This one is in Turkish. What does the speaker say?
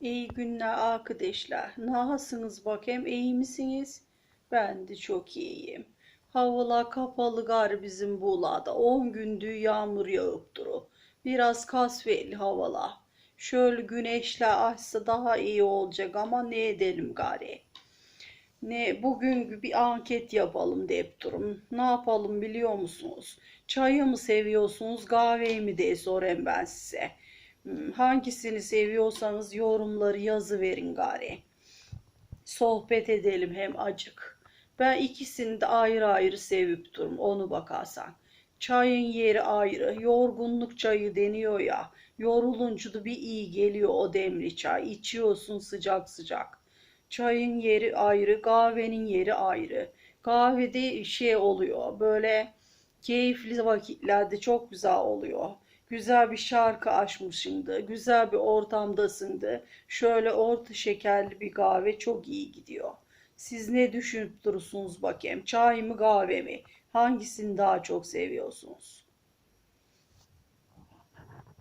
İyi günler arkadaşlar. Nasılsınız bakayım? İyi misiniz? Ben de çok iyiyim. Havalar kapalı gar bizim bulada. 10 gündür yağmur yağıp duru. Biraz kasvetli havalar. Şöyle güneşler açsa daha iyi olacak ama ne edelim gari. Ne bugün bir anket yapalım deyip durum. Ne yapalım biliyor musunuz? Çayı mı seviyorsunuz, kahveyi mi diye sorayım ben size. Hangisini seviyorsanız yorumları yazı verin gari. Sohbet edelim hem acık. Ben ikisini de ayrı ayrı sevip durum onu bakarsan. Çayın yeri ayrı. Yorgunluk çayı deniyor ya. Yorulunca da bir iyi geliyor o demli çay. İçiyorsun sıcak sıcak. Çayın yeri ayrı, kahvenin yeri ayrı. Kahvede şey oluyor böyle keyifli vakitlerde çok güzel oluyor. Güzel bir şarkı açmışsındı, güzel bir ortamdasındı. Şöyle orta şekerli bir kahve çok iyi gidiyor. Siz ne düşünüp durursunuz bakayım? Çay mı kahve mi? Hangisini daha çok seviyorsunuz?